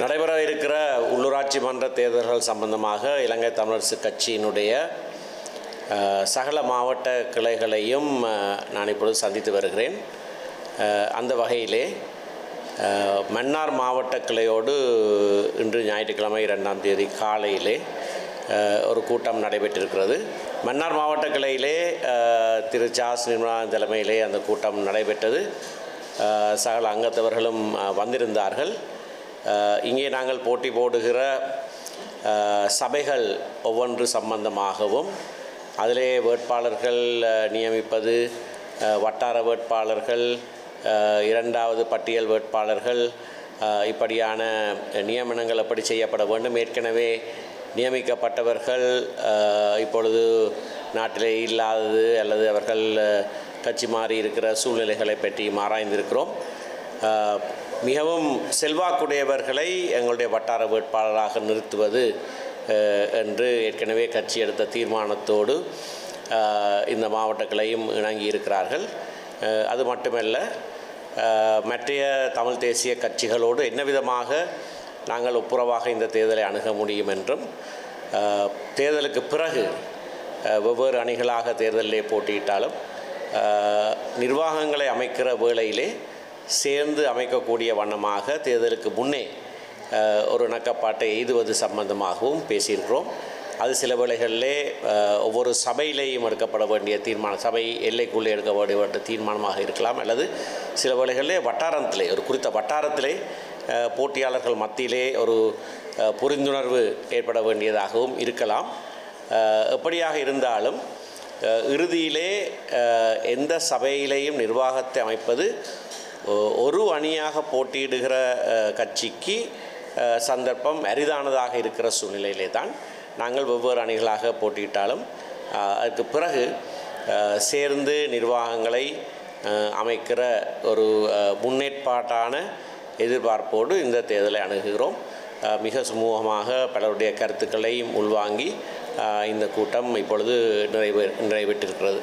நடைபெற இருக்கிற உள்ளூராட்சி மன்ற தேர்தல்கள் சம்பந்தமாக இலங்கை தமிழரசு கட்சியினுடைய சகல மாவட்ட கிளைகளையும் நான் இப்பொழுது சந்தித்து வருகிறேன். அந்த வகையிலே மன்னார் மாவட்ட கிளையோடு இன்று ஞாயிற்றுக்கிழமை இரண்டாம் தேதி காலையிலே ஒரு கூட்டம் நடைபெற்றிருக்கிறது. மன்னார் மாவட்ட கிளையிலே திரு சாஸ் நிர்மலா தலைமையிலே அந்த கூட்டம் நடைபெற்றது. சகல அங்கத்தவர்களும் வந்திருந்தார்கள். இங்கே நாங்கள் போட்டி போடுகிற சபைகள் ஒவ்வொன்று சம்பந்தமாகவும் அதிலே வேட்பாளர்கள் நியமிப்பது வட்டார வேட்பாளர்கள் இரண்டாவது பட்டியல் வேட்பாளர்கள் இப்படியான நியமனங்கள் எப்படி செய்யப்பட வேண்டும். ஏற்கனவே நியமிக்கப்பட்டவர்கள் இப்பொழுது நாட்டிலே இல்லாதது அல்லது அவர்கள் கட்சி மாறி இருக்கிற சூழ்நிலைகளை பற்றி ஆராய்ந்திருக்கிறோம். மிகவும் செல்வாக்குடையவர்களை எங்களுடைய வட்டார வேட்பாளராக நிறுத்துவது என்று ஏற்கனவே கட்சி எடுத்த தீர்மானத்தோடு இந்த மாவட்டங்களையும் இணங்கி இருக்கிறார்கள். அது மட்டுமல்ல மற்றைய தமிழ் தேசிய கட்சிகளோடு என்ன விதமாக நாங்கள் ஒப்புரவாக இந்த தேர்தலை அணுக முடியும் என்றும் தேர்தலுக்கு பிறகு வெவ்வேறு அணிகளாக தேர்தலிலே போட்டியிட்டாலும் நிர்வாகங்களை அமைக்கிற வேளையிலே சேர்ந்து அமைக்கக்கூடிய வண்ணமாக தேர்தலுக்கு முன்னே ஒரு நக்கப்பாட்டை எய்துவது சம்பந்தமாகவும் பேசியிருக்கிறோம். அது சில வேளைகளிலே ஒவ்வொரு சபையிலேயும் எடுக்கப்பட வேண்டிய தீர்மானம் சபை எல்லைக்குள்ளே எடுக்க வேண்டிய தீர்மானமாக இருக்கலாம் அல்லது சில வேளைகளிலே வட்டாரத்திலே ஒரு குறித்த வட்டாரத்திலே போட்டியாளர்கள் மத்தியிலே ஒரு புரிந்துணர்வு ஏற்பட வேண்டியதாகவும் இருக்கலாம். எப்படியாக இருந்தாலும் இறுதியிலே எந்த சபையிலேயும் நிர்வாகத்தை அமைப்பது ஒரு அணியாக போட்டியிடுகிற கட்சிக்கு சந்தர்ப்பம் அரிதானதாக இருக்கிற சூழ்நிலையிலே தான் நாங்கள் வெவ்வேறு அணிகளாக போட்டியிட்டாலும் அதுக்கு பிறகு சேர்ந்து நிர்வாகங்களை அமைக்கிற ஒரு முன்னேற்பாட்டான எதிர்பார்ப்போடு இந்த தேர்தலை அணுகுகிறோம். மிக சுமூகமாக பலருடைய கருத்துக்களையும் உள்வாங்கி இந்த கூட்டம் இப்பொழுது நிறைவே நிறைவேற்றிருக்கிறது.